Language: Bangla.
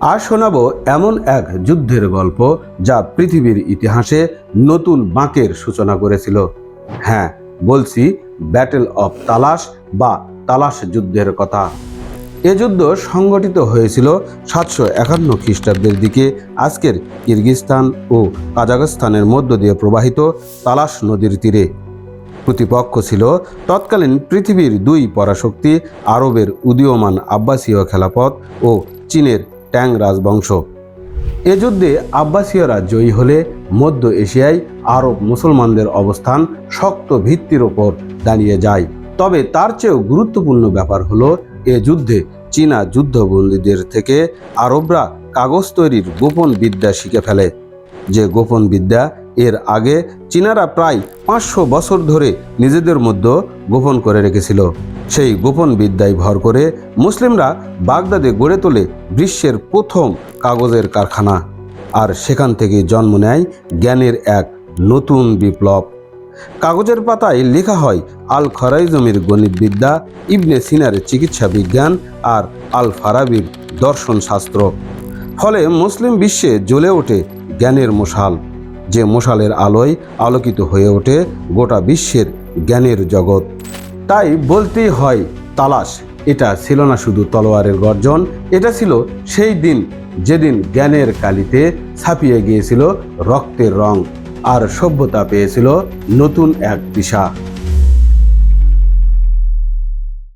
আর শোনাবো এমন এক যুদ্ধের গল্প যা পৃথিবীর ইতিহাসে নতুন বাঁকের সূচনা করেছিল। হ্যাঁ বলছি ব্যাটেল অফ তালাশ বা তালাশ যুদ্ধের কথা। এ যুদ্ধ সংগঠিত হয়েছিল সাতশো একান্ন খ্রিস্টাব্দের দিকে। আজকের কিরগিস্তান ও কাজাখস্তানের মধ্য দিয়ে প্রবাহিত তালাশ নদীর তীরে। প্রতিপক্ষ ছিল তৎকালীন পৃথিবীর দুই পরাশক্তি, আরবের উদীয়মান আব্বাসীয় খেলাপথ ও চীনের ট্যাং রাজবংশ। এ যুদ্ধে আব্বাসীয়রা জয়ী হলে মধ্য এশিয়ায় আরব মুসলমানদের অবস্থান শক্ত ভিত্তির ওপর দাঁড়িয়ে যায়। তবে তার চেয়েও গুরুত্বপূর্ণ ব্যাপার হলো, এ যুদ্ধে চীনা যুদ্ধবন্দীদের থেকে আরবরা কাগজ তৈরির গোপন বিদ্যা শিখে ফেলে। যে গোপন বিদ্যা এর আগে চীনারা প্রায় পাঁচশো বছর ধরে নিজেদের মধ্যে গোপন করে রেখেছিল। সেই গোপন বিদ্যায় ভর করে মুসলিমরা বাগদাদে গড়ে তোলে বিশ্বের প্রথম কাগজের কারখানা। আর সেখান থেকে জন্ম নেয় জ্ঞানের এক নতুন বিপ্লব। কাগজের পাতায় লেখা হয় আল খরাইজমির গণিতবিদ্যা, ইবনে সিনার চিকিৎসা বিজ্ঞান আর আল ফারাবির দর্শন শাস্ত্র। ফলে মুসলিম বিশ্বে জ্বলে ওঠে জ্ঞানের মশাল। যে মশালের আলোয় আলোকিত হয়ে ওঠে গোটা বিশ্বের জ্ঞানের জগৎ। তাই বলতেই হয়, তালাশ। এটা ছিল না শুধু তলোয়ারের গর্জন, এটা ছিল সেই দিন, যেদিন জ্ঞানের কালিতে ছাপিয়ে গিয়েছিল রক্তের রং, আর সভ্যতা পেয়েছিল নতুন এক দিশা।